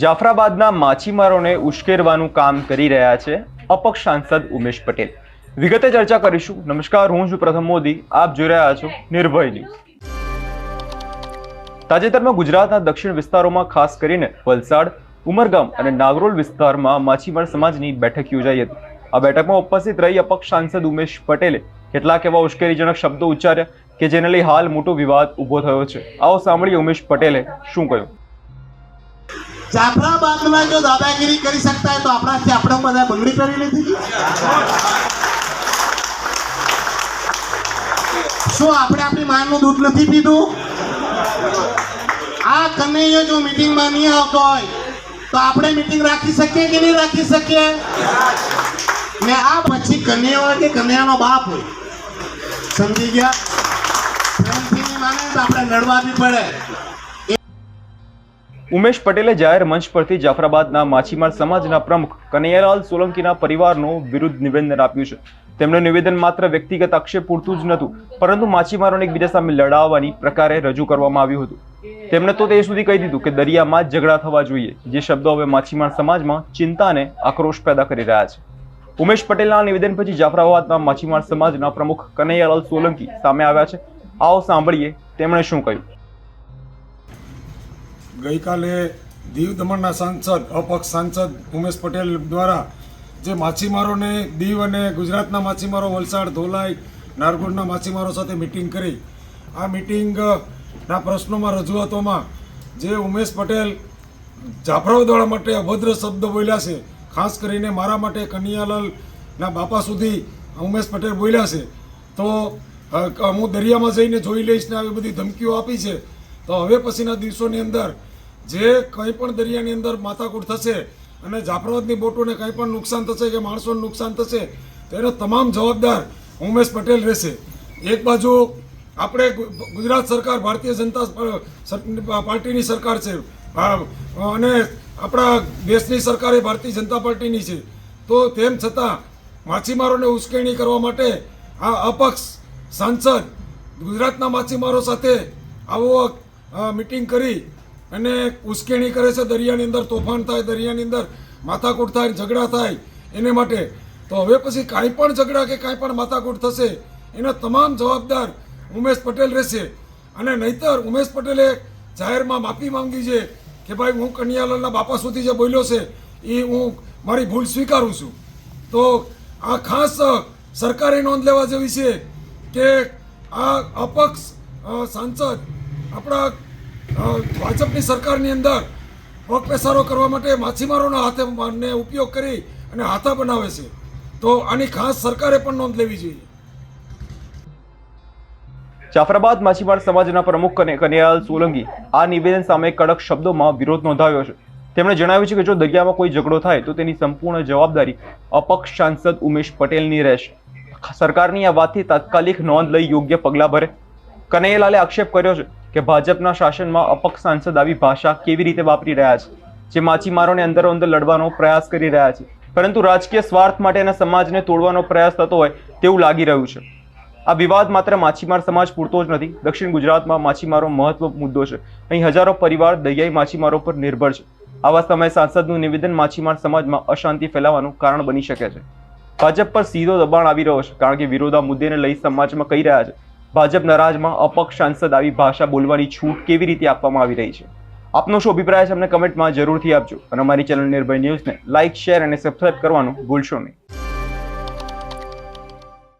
જાફરાબાદના માછીમારોને ઉશ્કેરવાનું કામ કરી રહ્યા છે અપક્ષ સાંસદ ઉમેશ પટેલ. વિગતે ચર્ચા કરીશું. નમસ્કાર, હું છું પ્રથમ મોદી. આપ જોઈ રહ્યા છો નિર્ભય ન્યૂઝ. તાજેતરમાં ગુજરાતના દક્ષિણ વિસ્તારોમાં ખાસ કરીને વલસાડ, ઉમરગામ અને નાગરોલ વિસ્તારમાં માછીમાર સમાજની બેઠક યોજાઈ હતી. આ બેઠકમાં ઉપસ્થિત રહી અપક્ષ સાંસદ ઉમેશ પટેલે કેટલાક એવા ઉશ્કેરીજનક શબ્દો ઉચ્ચાર્યા કે જેને લઈ હાલ મોટો વિવાદ ઊભો થયો છે. આવો સાંભળીએ ઉમેશ પટેલે શું કહ્યું? જાફરાબાદમાં જો દાદાગીરી કરી શકતા હોય તો આપણાથી આપણે બધા બંગડી કરી લીધી શું આપણે આપણી માનું દૂધ નથી પીધું? આ કનૈયો જો મીટિંગમાં નહીં આવતો હોય, તો આપણે મિટિંગ રાખી શકીએ કે નહીં રાખી શકીએ? ને આ પછી કન્યા કે કન્યાનો બાપ હોય. સમજી ગયા? પ્રેમથી માને તો આપણે લડવા બી પડે. ઉમેશ પટેલે જાહેર મંચ પરથી જાફરાબાદના માછીમાર સમાજના પ્રમુખ કનૈયાલાલ સોલંકીના પરિવારનો વિરુદ્ધ નિવેદન આપ્યું છે. તેમનું નિવેદન માત્ર વ્યક્તિગત આક્ષેપ પૂરતું જ નહોતું, પરંતુ માછીમારોને એકબીજા સામે લડાવવાની પ્રકારે રજૂ કરવામાં આવ્યું હતું. તેમણે તો તે સુધી કહી દીધું કે દરિયામાં જ ઝઘડા થવા જોઈએ, જે શબ્દો હવે માછીમાર સમાજમાં ચિંતા અને આક્રોશ પેદા કરી રહ્યા છે. ઉમેશ પટેલના નિવેદન પછી જાફરાબાદના માછીમાર સમાજના પ્રમુખ કનૈયાલાલ સોલંકી સામે આવ્યા છે. આવો સાંભળીએ તેમણે શું કહ્યું. ગઈકાલે દીવ દમણના સાંસદ, અપક્ષ સાંસદ ઉમેશ પટેલ દ્વારા જે માછીમારોને દીવ અને ગુજરાતના માછીમારો વલસાડ, ધોલાઈ નારગોડના માછીમારો સાથે મિટિંગ કરી. આ મિટિંગના પ્રશ્નોમાં, રજૂઆતોમાં જે ઉમેશ પટેલ જાફરાવદવાળા માટે અભદ્ર શબ્દ બોલ્યા છે, ખાસ કરીને મારા માટે કનૈયાલાલના બાપા સુધી ઉમેશ પટેલ બોલ્યા છે, તો હું દરિયામાં જઈને જોઈ લઈશ ને આવી બધી ધમકીઓ આપી છે, તો હવે પછીના દિવસોની અંદર જે કંઈ પણ દરિયાની અંદર માથાકૂટ થશે અને જાફરાબાદની બોટોને કંઈ પણ નુકસાન થશે કે માણસોને નુકસાન થશે, તેનો તમામ જવાબદાર ઉમેશ પટેલ રહેશે. એક બાજુ આપણે ગુજરાત સરકાર, ભારતીય જનતા પાર્ટીની સરકાર છે. અને આપણા દેશની સરકાર ભારતીય જનતા પાર્ટીની છે. તો તેમ છતાં માછીમારોને ઉશ્કેરણી કરવા માટે આ અપક્ષ સાંસદ ગુજરાતના માછીમારો સાથે આવો મિટિંગ કરી અને ઉશ્કેરણી કરે છે દરિયાની અંદર, તોફાન થાય દરિયાની અંદર, માથાકૂટ થાય, ઝઘડા થાય એને માટે. તો હવે પછી કાંઈ પણ ઝઘડા કે કાંઈ પણ માથાકૂટ થશે, એના તમામ જવાબદાર ઉમેશ પટેલ રહેશે. અને નહીતર ઉમેશ પટેલે જાહેરમાં માફી માંગી છે કે ભાઈ હું કન્યાલાલના બાપા સુધી જે બોલ્યો છે, એ હું મારી ભૂલ સ્વીકારું છું. તો આ ખાસ સરકારે નોંધ લેવા જેવી છે કે આ અપક્ષ સાંસદ આપણા ભાજપની સરકારની અંદર પગપેસારો કરવા માટે માછીમારોના હાથે ને ઉપયોગ કરી અને હાથા બનાવે છે. તો આની ખાસ સરકારે પણ નોંધ લેવી જોઈએ. જાફરાબાદ માછીમાર સમાજના પ્રમુખ કને- કનૈયાલાલ સોલંકી આ નિવેદન સામે કડક શબ્દોમાં વિરોધ નોંધાવ્યો છે. તેમણે જણાવ્યું છે કે જો દરિયામાં કોઈ ઝઘડો થાય તો તેની સંપૂર્ણ જવાબદારી અપક્ષ સાંસદ ઉમેશ પટેલની રહેશે. સરકારની આ વાતથી તાત્કાલિક નોંધ લઈ યોગ્ય પગલાં ભરે. કનૈયાલાલે આક્ષેપ કર્યો છે કે ભાજપના શાસનમાં અપક્ષ સાંસદ આવી ભાષા કેવી રીતે વાપરી રહ્યા છે? જે માછીમારોને અંદરો અંદર લડવાનો પ્રયાસ કરી રહ્યા છે. પરંતુ રાજકીય સ્વાર્થ માટે અને સમાજને તોડવાનો પ્રયાસ થતો હોય તેવું લાગી રહ્યું છે. આ વિવાદ માત્ર માછીમાર સમાજ પૂરતો જ નથી, દક્ષિણ ગુજરાતમાં માછીમારો મહત્વ મુદ્દો છે. અહીં હજારો પરિવાર દરિયાઈ માછીમારો પર નિર્ભર છે. આવા સમયે સાંસદનું નિવેદન માછીમાર સમાજમાં અશાંતિ ફેલાવાનું કારણ બની શકે છે. ભાજપ પર સીધો દબાણ આવી રહ્યો છે, કારણ કે વિરોધા મુદ્દેને લઈ સમાજમાં કહી રહ્યા છે. ભાજપના રાજમાં અપક્ષ સાંસદ આવી ભાષા બોલવાની છૂટ કેવી રીતે આપવામાં આવી રહી છે? આપનો શું અભિપ્રાય છે? અમને કમેન્ટમાં જરૂરથી આપજો. અને અમારી ચેનલ નિર્ભય ન્યૂઝને લાઇક, શેર અને સબસ્ક્રાઇબ કરવાનું ભૂલશો નહીં.